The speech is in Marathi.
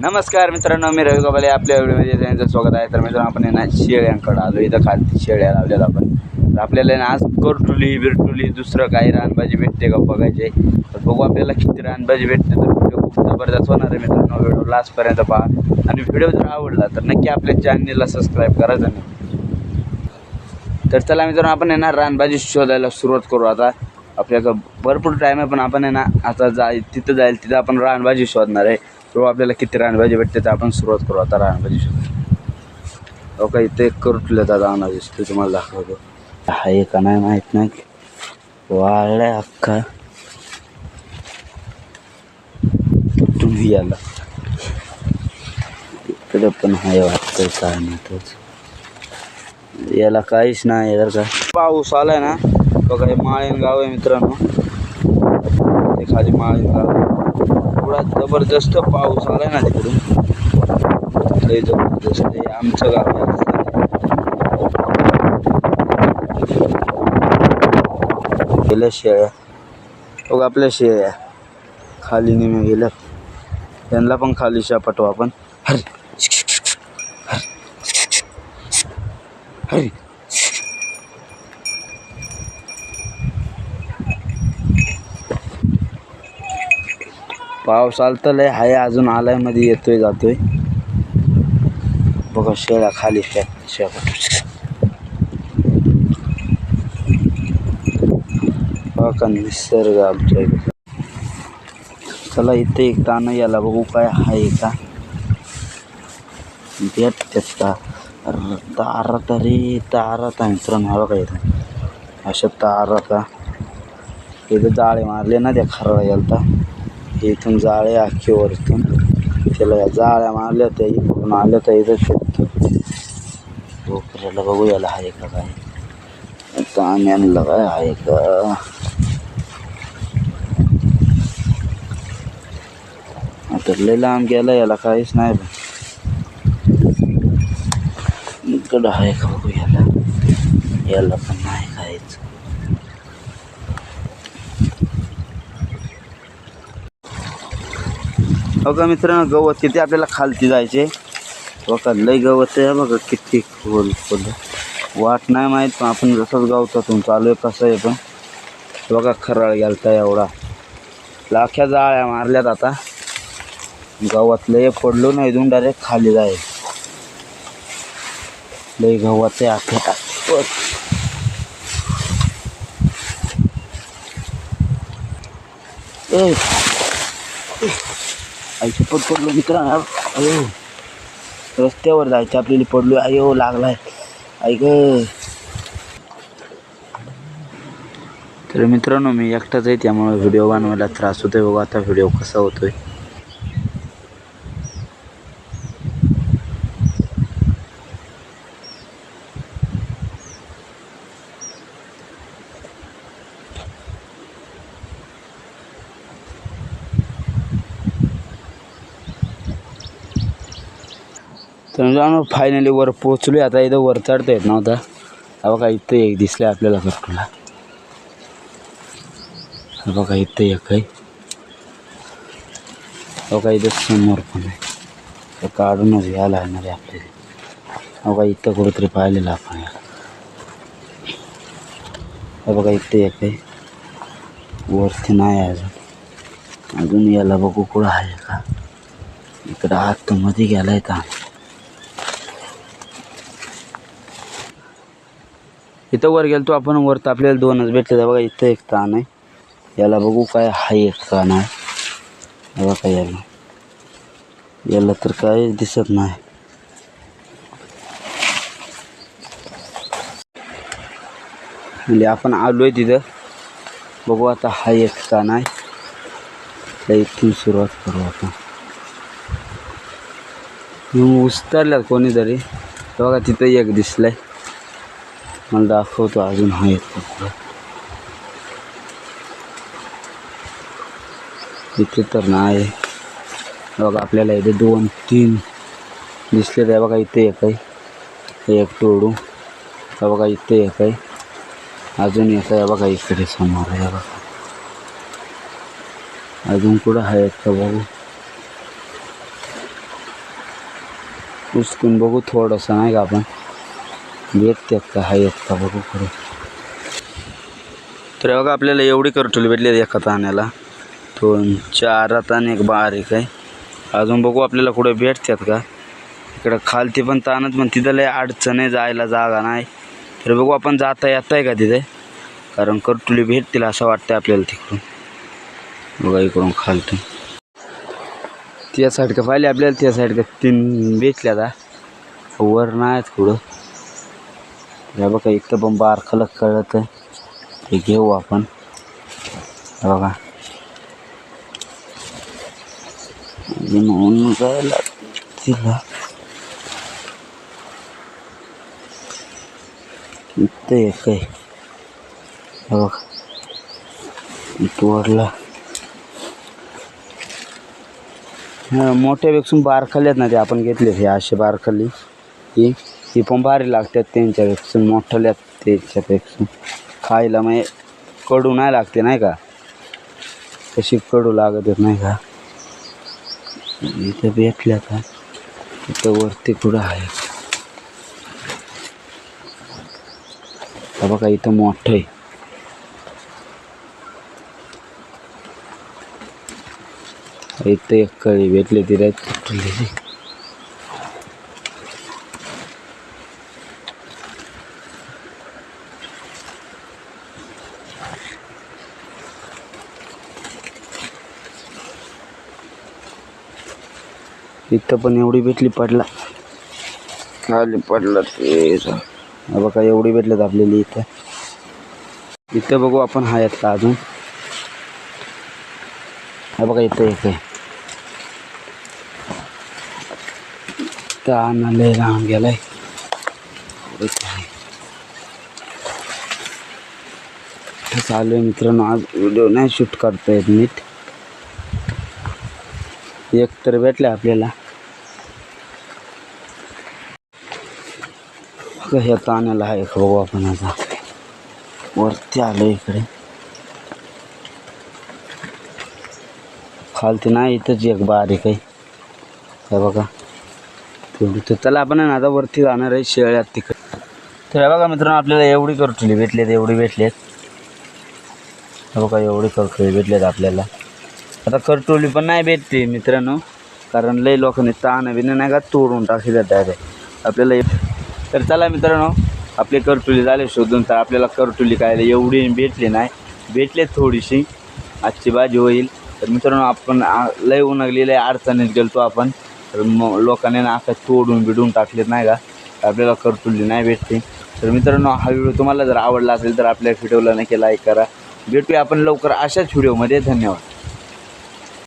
नमस्कार मित्रांनो मी रवी कपाले आपल्या व्हिडिओमध्ये त्यांचं स्वागत आहे. तर मित्रांनो आपण ना शेळ्यांकडं आलो. इथं खालती शेळ्या लावल्यात आपण. तर आपल्याला ना आज करटुली बिरटुली दुसरं काही रानभाजी भेटते का बघायचे. तर बघू आपल्याला किती रानभाजी भेटते. तर व्हिडिओ खूप जबरदस्त होणार आहे मित्रांनो. व्हिडिओ लास्टपर्यंत पहा. आणि व्हिडिओ जर आवडला तर नक्की आपल्या चॅनलला सबस्क्राईब करायचं नाही तर चला मित्रांनो आपण आहे ना रानभाजी शोधायला सुरुवात करू आता. आपल्याकडं भरपूर टाईम आहे पण आपण आहे ना आता जा तिथं जाईल तिथं आपण रानभाजी शोधणार आहे. किंवा आपल्याला किती रानभाजी भेटते तर आपण सुरुवात करू. आता रानभाजी शोधायला हो का इथे करुटलं दादा आणा दिसतो तुम्हाला दाखवतो. आहे का नाही माहीत नाही. वाळलाय अख्खा. तुम्ही याला. इकडे पण आहे वाटतं काय नाही याला काहीच नाही जर का. पाऊस आलाय ना. बघा हे माळीन गाव आहे मित्रांनो. एखादी खाली माळीन गाव आहे. एवढा जबरदस्त पाऊस आला ना तिकडून. लय जबरदस्त आहे. आमचं गाव आहे. गेल्या शेळ्या. बघा आपल्या शेळ्या. खाली नेमे गेल्या. त्यांना पण खाली शापटू आपण. हरी. हरी. पाऊस आलता लय हाय अजून आलायमध्ये येतोय जातोय. बघा शेळ्या खाली शेळ्या बघा निसर्ग आमच्या इकडे. चला इथे एक ताण याला बघू काय आहे का. भेट का? तारा तरी तारा आहे मित्रांनो हवा काय इथं. अशा तारात इथं जाळे मारले ना त्या खरडा की इथून जाळे अख्खे वरतून त्याला या जाळ्या मारल्या त्या इकडून आल्या त्या इथं शोधतो. डोकऱ्याला बघू याला आहे का काय. ताण्याला काय आहे का. आता लय लांब गेला याला काहीच नाही बघ. इकडं आहे का बघू याला. याला पण नाही काहीच बघा मित्रांनो गवत किती आपल्याला खालती जायचे. बघा लय गवत आहे. बघा किती खोल खोल. वाट नाही माहीत पण आपण जसंच गवतातून चालू आहे कसं आहे पण. बघा खराळ गेलता एवढा. लाख्या जाळ्या मारल्यात आता. गवत लय पडलो नाही इथून डायरेक्ट खाली जाय लय गवत आहे आख्या ए. आई पट पडलो मित्रांनो. अयो. रस्त्यावर जायचं आपल्याला पडलो अयो लागलाय. ऐक तर मित्रांनो मी एकटाच आहे त्यामुळे व्हिडिओ बनवायला त्रास होतोय. बघा आता व्हिडिओ कसा होतोय. तर जाणं फायनली वर पोचलो आता इथं वर चढता येत नव्हता अबा बघा इथं एक दिसलं आपल्याला करटूला बघा इथं एक आहे. हा बघा इथं समोर पण आहे. ते काढूनच घ्यायला लागणार आहे आपल्याला. हा बघा इथं कुठेतरी पाहिलेलं आपण याला. बघा इथं एक आहे. वरती नाही अजून. अजून याला बघू कुठं आहे का? इकडं आतमध्ये आहे का इथं वर गेलो आपण वर तर आपल्याला दोनच भेटले बघा इथं एक ताण आहे. याला बघू काय हाय एक ताण आहे. बघा काय याला. याला तर काय दिसत नाही. म्हणजे आपण आलोय तिथं. बघू आता हा एक ताण आहे. त्या इथून सुरुवात करू आपण. मग कोणीतरी. बघा तिथं एक दिसलंय. मला दाखवतो अजून हा एक इथे तर नाही. बघा आपल्याला इथे दोन तीन दिसले आहे बघा इथे एक आहे. एक टोडू हा बघा इथे एक आहे. अजून एक आहे. बघा इकडे समोर आहे. बघा. अजून कुठं आहेत का बघू. उचकून बघू थोडंसं नाही का आपण? भेटतात का? आहेत का बघू खरं तर बघा आपल्याला एवढी करटोली भेटली एका ताण्याला दोन चार ताण एक बारीक आहे. अजून बघू आपल्याला कुठे भेटतात का. इकडं खालती पण ताणत पण तिथं लय अडचण आहे जायला जागा नाही. तर बघू आपण जाता येता आहे का तिथे. कारण करटुली भेटतील असं वाटतं आपल्याला तिकडून. बघा इकडून खालतून. त्या साईड का पाहिले आपल्याला त्या साईड का तीन भेटल्या आता वर नाहीत कुठं. हे बघा इथं पण बारखलं कळत आहे. ते घेऊ आपण. बघा. म्हणून जायला तिला. इथं एक आहे. बघा. तोडला मोठ्यापेक्षा बारखाली आहेत ना ते आपण घेतले हे असे बारखाली ही. ती पण भारी लागतात त्यांच्यापेक्षा मोठ्याल्यात त्याच्यापेक्षा. खायला म्हणजे कडू नाही लागते नाही का? कशी कडू लागत नाही का? इथं भेटल्या का? इथं वरती कुठं आहे? बघा इथं मोठं आहे. इथं एक कळी भेटली तिला तुटलेली इथं पण एवढी भेटली पडला. खाली पडला ते. हा बघा एवढी भेटलेत आपल्याला इथं. इथं बघू आपण हा येतला अजून. हा बघा इथं एक आहे. गेलाय. चालू आहे मित्रांनो आज व्हिडिओ नाही शूट करता येत नीट. एक तर भेटलं आपल्याला. ह्या ताण्याला आहे का बघू आपण आता. वरती आलो इकडे. खालती नाही इथंच एक बारीक आहे हे बघा. तर त्याला आपण आहे ना आता वरती जाणार आहे शेळ्यात तिकडे. तर हे बघा मित्रांनो आपल्याला एवढी करटुली भेटलेत एवढी भेटलेत. हे बघा एवढी करटुली भेटलेत आपल्याला. आता करटोली पण नाही भेटते मित्रांनो. कारण लई लोकांनी ताण बिन नाही का तोडून टाकले डायरेक्ट आपल्याला एक- तर चला मित्रांनो आपले करटुली झाले शोधून तर आपल्याला करटुली काय एवढी भेटली नाही. भेटले थोडीशी आजची भाजी होईल. तर मित्रांनो आपण लय उन्हागली अडचणीत गेलतो आपण. तर मग लोकांनी ना आता तोडून बिडून टाकलेत नाही का? आपल्याला करटुली नाही भेटते तर मित्रांनो हा व्हिडिओ तुम्हाला जर आवडला असेल तर आपल्या व्हिडिओला नक्की लाईक करा. भेटूया आपण लवकर अशाच व्हिडिओमध्ये. धन्यवाद.